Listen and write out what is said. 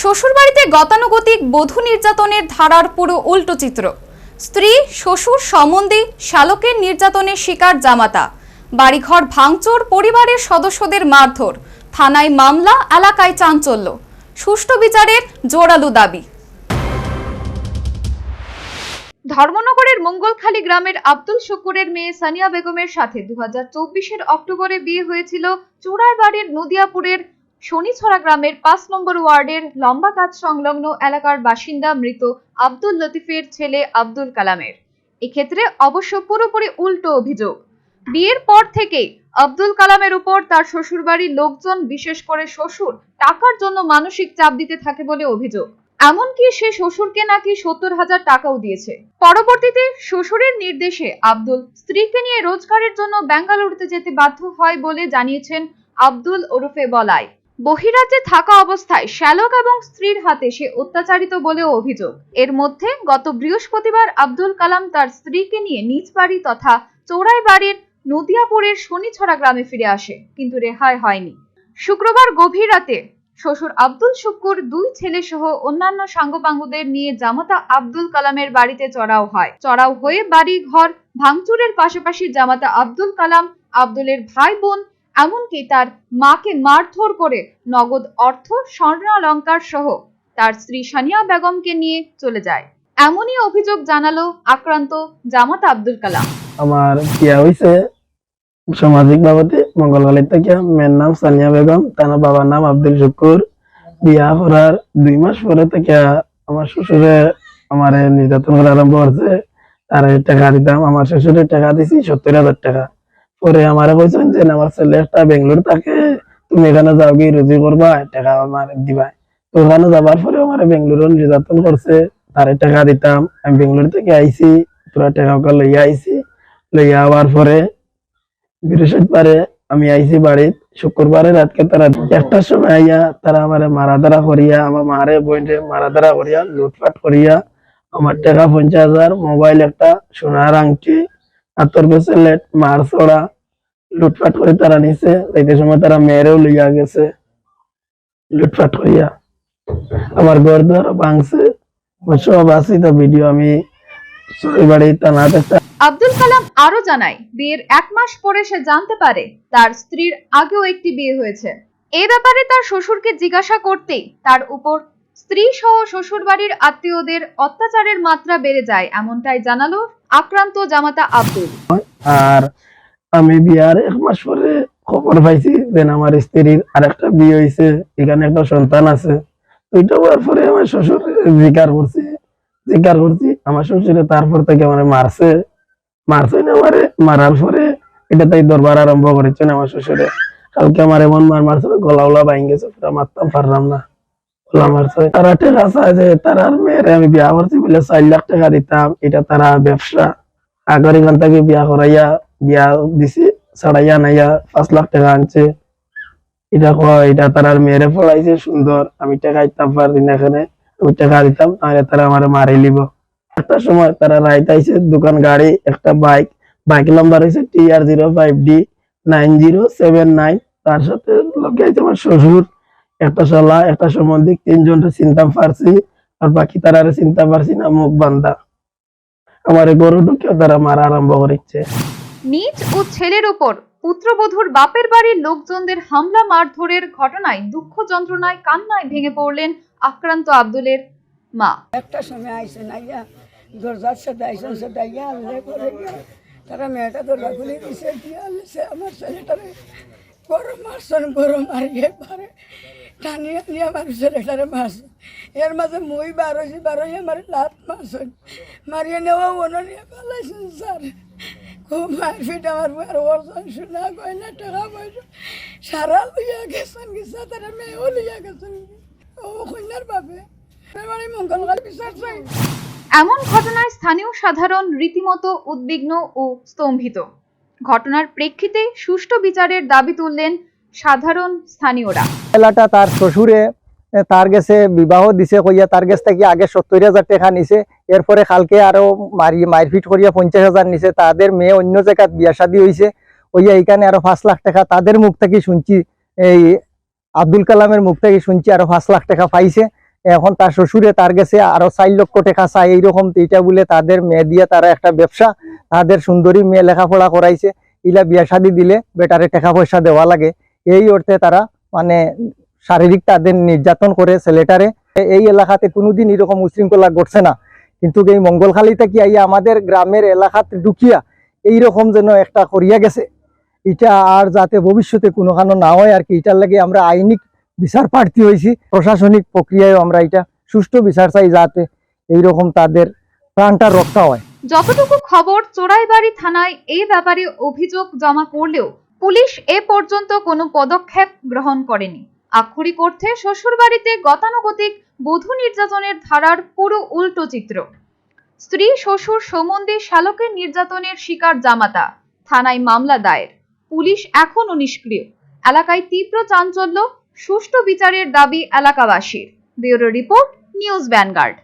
শ্বশুরবাড়িতে গতানুগতিক বধূ নির্যাতনের ধারার পুরো উল্টো চিত্র। স্ত্রী, শ্বশুর সম্বন্ধে শালকের নির্যাতনের শিকার জামাতা। বাড়িঘর ভাঙচুর পরিবারের সদস্যদের মারধর। থানায় মামলা, এলাকায় চাঞ্চল্য। সুষ্ঠু বিচারের জোরালো দাবি। ধর্মনগরের মঙ্গলখালী গ্রামের আব্দুল শুকুরের মেয়ে সানিয়া বেগমের সাথে দু হাজার অক্টোবরে বিয়ে হয়েছিল চোরাইবাড়ির নদিয়াপুরের শনিছড়া গ্রামের পাঁচ নম্বর ওয়ার্ডের লম্বা কাজ সংলগ্ন এলাকার বাসিন্দা মৃত আব্দুল লতিফের ছেলে আব্দুল কালামের। এক্ষেত্রে অবশ্য পুরোপুরি উল্টো অভিযোগ। বিয়ের পর থেকেই আব্দুল কালামের উপর তার শ্বশুরবাড়ির লোকজন বিশেষ করে শ্বশুর টাকার জন্য মানসিক চাপ দিতে থাকে বলে অভিযোগ। এমনকি সে শ্বশুরকে নাকি সত্তর হাজার টাকাও দিয়েছে। পরবর্তীতে শ্বশুরের নির্দেশে আব্দুল স্ত্রীকে নিয়ে রোজগারের জন্য বেঙ্গালুরুতে যেতে বাধ্য হয় বলে জানিয়েছেন আব্দুল ওরফে বলাই। বহিরাজ্যে থাকা অবস্থায় শ্যালক এবং স্ত্রীর হাতে সে অত্যাচারিত বলেও অভিযোগ। এর মধ্যে গত বৃহস্পতিবার আব্দুল কালাম তার স্ত্রীকে নিয়ে নিজ বাড়ি তথা চৌরাই বাড়ির নদিয়াপুরের শনিছড়া গ্রামে ফিরে আসে, কিন্তু রেহাই হয়নি। শুক্রবার গভীর রাতে শ্বশুর আব্দুল শুক্কুর দুই ছেলে সহ অন্যান্য সাঙ্গপাঙ্গদের নিয়ে জামাতা আব্দুল কালামের বাড়িতে চড়াও হয়। চড়াও হয়ে বাড়ি ঘর ভাঙচুরের পাশাপাশি জামাতা আব্দুল কালাম, আব্দুলের ভাই বোন এমনকি তার মাকে মারধর করে নগদ অর্থ স্বর্ণালঙ্কার সহ তার স্ত্রী সানিয়া বেগমকে নিয়ে চলে যায়। এমনই অভিযোগ জানালো আক্রান্ত জামাত আব্দুল কালাম। আমার বিয়া হয়েছে সামাজিক বাবদে মঙ্গলগালি থেকে। মেয়ের নাম সানিয়া বেগম, তার বাবার নাম আব্দুল শুকুর। বিয়া করার দুই মাস পরে থেকে আমার শ্বশুরে আমার নির্যাতন করা আরম্ভ করছে। তার টাকা দিতাম, আমার শ্বশুরের টাকা দিছি সত্তর হাজার টাকা। পরে আমার কইছেন যে আমার ছেলে একটা বেঙ্গলোর থাকে, তুমি এখানে যাও গিয়ে রুজি করবা, টাকা আমার দিবা। তো ওখানে যাবার পরে আমার বেঙ্গলোর নির্যাতন করছে, তার টাকা দিতাম। আমি বেঙ্গলোর থেকে আইছি, পুরা টাকা লইয়া আইছি। লইয়া আবার পরে বৃহস্পতিবারে আমি আইছি বাড়িত, শুক্রবারে রাতকে তারা একটার সময় আইয়া তারা আমার মারা ধরা করিয়া, আমার মারে বইনে মারা ধরা করিয়া, লুটপাট করিয়া, আমার টাকা পঞ্চাশ হাজার, মোবাইল একটা, সোনার আংটি হাতর ব্রেসলেট মার ছড়া, লুটপাট করে তারা নিছে, যাইতে সময় তারা মেয়েরেও লইয়া গেছে, লুটপাট করিয়া। আমার ঘর দ্বার ভাঙছে সব আছি তো ভিডিও আমি আব্দুল কালাম আরও জানায়, বিয়ের এক মাস পরে সে জানতে পারে তার স্ত্রীর আগেও একটি বিয়ে হয়েছে। এ ব্যাপারে তার শ্বশুরকে জিজ্ঞাসা করতেই তার উপর স্ত্রী সহ শ্বশুর বাড়ির আত্মীয়দের অত্যাচারের মাত্রা বেড়ে যায়, এমনটাই জানালো আক্রান্ত জামাতা আব্দুল। আর আমি বিয়ার এক মাস পরে খবর পাইছি যে আমার স্ত্রীর আরেকটা বিয়ে হয়েছে এখানে একটা সন্তান আছে। ওইটা হওয়ার পরে আমার শ্বশুর জিকার করছে জিকার করছি, আমার শ্বশুরে তারপর থেকে আমার মারছে? মারছে না, আমারে মারার পরে এটা তাই দরবার আরম্ভ করেছেন আমার শ্বশুরে। কালকে আমার এমন মার মারছে গলা উলা বাইন গেছে মারতাম, পারলাম না। তারা যে তারার আমি বিয়া করছি চার লাখ টাকা দিতাম। এটা তারা ব্যবসা। আগের বিয়া ছাড়াইয়া নাইয়া পাঁচ লাখ টাকা আনছে। এটা কয়, এটা তারার সুন্দর। আমি টাকা দিতাম পারছি না এখানে। আমি টাকা দিতাম তাহলে তারা আমার মারি লিব। একটা সময় তারা রাইট আইছে, দোকান, গাড়ি, একটা বাইক। বাইক নাম্বার হয়েছে T R zero five D nine zero seven nine. তার সাথে লোকে আমার শ্বশুর। একটা শালা একটা সম্বন্ধে তিনজনটা চিন্তা পারছি আর বাকি তারা চিন্তা পারছি না মুখ বান্ধা আমার গরু ঢুকেও তারা মারা আরম্ভ করেছে নিজ ও ছেলের উপর পুত্রবধূর বাপের বাড়ির লোকজনদের হামলা মারধরের ঘটনায় দুঃখ যন্ত্রণায় কান্নায় ভেঙে পড়লেন আক্রান্ত আব্দুলের মা। একটা সময় আইসে নাইয়া দরজার সাথে আইসেন সাথে আইয়া আল্লে করে তারা মেয়েটা দরজা খুলে দিছে দিয়ে আল্লে সে আমার ছেলেটারে বড় মারছেন বড় মারিয়ে পারে টানিয়ে নিয়ে আমার ছেলেটারে মারছে এর মাঝে মুই বার হয়েছি বার হয়ে আমার লাত মারছেন মারিয়ে নেওয়া অন্য নিয়ে পালাইছেন স্যার। খুব মারপিট আমার আর ওরজন শোনা গয়না, টাকা পয়সা। সারা লইয়া গেছেন গেছে তারা মেয়েও লইয়া গেছেন ও কন্যার বাপে। এবারে মঙ্গলবার বিচার চাই। এমন ঘটনায় স্থানীয় সাধারণ, রীতিমতো উদ্বিগ্ন ও স্তম্ভিত। ঘটনার প্রেক্ষিতে সুষ্ঠু বিচারের দাবি তুললেন সাধারণ স্থানীয়রা। ছেলেটা তার শ্বশুরে তার গেছে, বিবাহ দিছে, কইয়া তার কাছ থেকে আগে সত্তর হাজার টাকা নিছে। এরপরে কালকে আরও মারি, মারপিট করিয়া পঞ্চাশ হাজার নিছে। তাদের মেয়ে অন্য জায়গায় বিয়া শাদী হয়েছে ওইয়া এখানে আরও পাঁচ লাখ টাকা তাদের মুখ থেকে শুনছি, এই আব্দুল কালামের মুখ থেকে শুনছি আরও পাঁচ লাখ টাকা পাইছে। এখন তার শ্বশুরে তার গেছে আরও চার লক্ষ টাকা চাই, এইরকম এইটা বলে তাদের মেয়ে দিয়ে তারা একটা ব্যবসা, তাদের সুন্দরী মেয়ে লেখাপড়া করাইছে। ইলা বিয়া শাদি দিলে বেটারে টাকা পয়সা দেওয়া লাগে। এই অর্থে তারা মানে শারীরিক তাদের নির্যাতন করে ছেলেটারে। এই এলাকাতে কোনোদিন এরকম উশৃঙ্খলা ঘটছে না। কিন্তু এই মঙ্গলখালীতে কি আইয়া আমাদের গ্রামের এলাকাতে ঢুকিয়া এইরকম যেন একটা করিয়া গেছে? এটা আর যাতে ভবিষ্যতে কোনো কারণ না হয় আর কি, এটার লাগে আমরা আইনিক বিচার প্রার্থী হয়েছি। প্রশাসনিক প্রক্রিয়ায় আমরা এটা সুষ্ঠু বিচার চাই যাতে এইরকম তাদের প্রাণটা রক্ষা হয়। যতটুকু খবর চোরাইবাড়ি থানায় এই ব্যাপারে অভিযোগ জমা করলেও পুলিশ এ পর্যন্ত কোনো পদক্ষেপ গ্রহণ করেনি। আক্ষরিক অর্থে শ্বশুরবাড়িতে গতানুগতিক বধূ নির্যাতনের ধারার পুরো উল্টো চিত্র। স্ত্রী, শ্বশুর সম্বন্ধে শ্যালকের নির্যাতনের শিকার জামাতা, থানায় মামলা দায়ের। পুলিশ এখনও নিষ্ক্রিয়। এলাকায় তীব্র চাঞ্চল্য, সুষ্ঠু বিচারের দাবি এলাকাবাসীর। Bureau report, News Vanguard.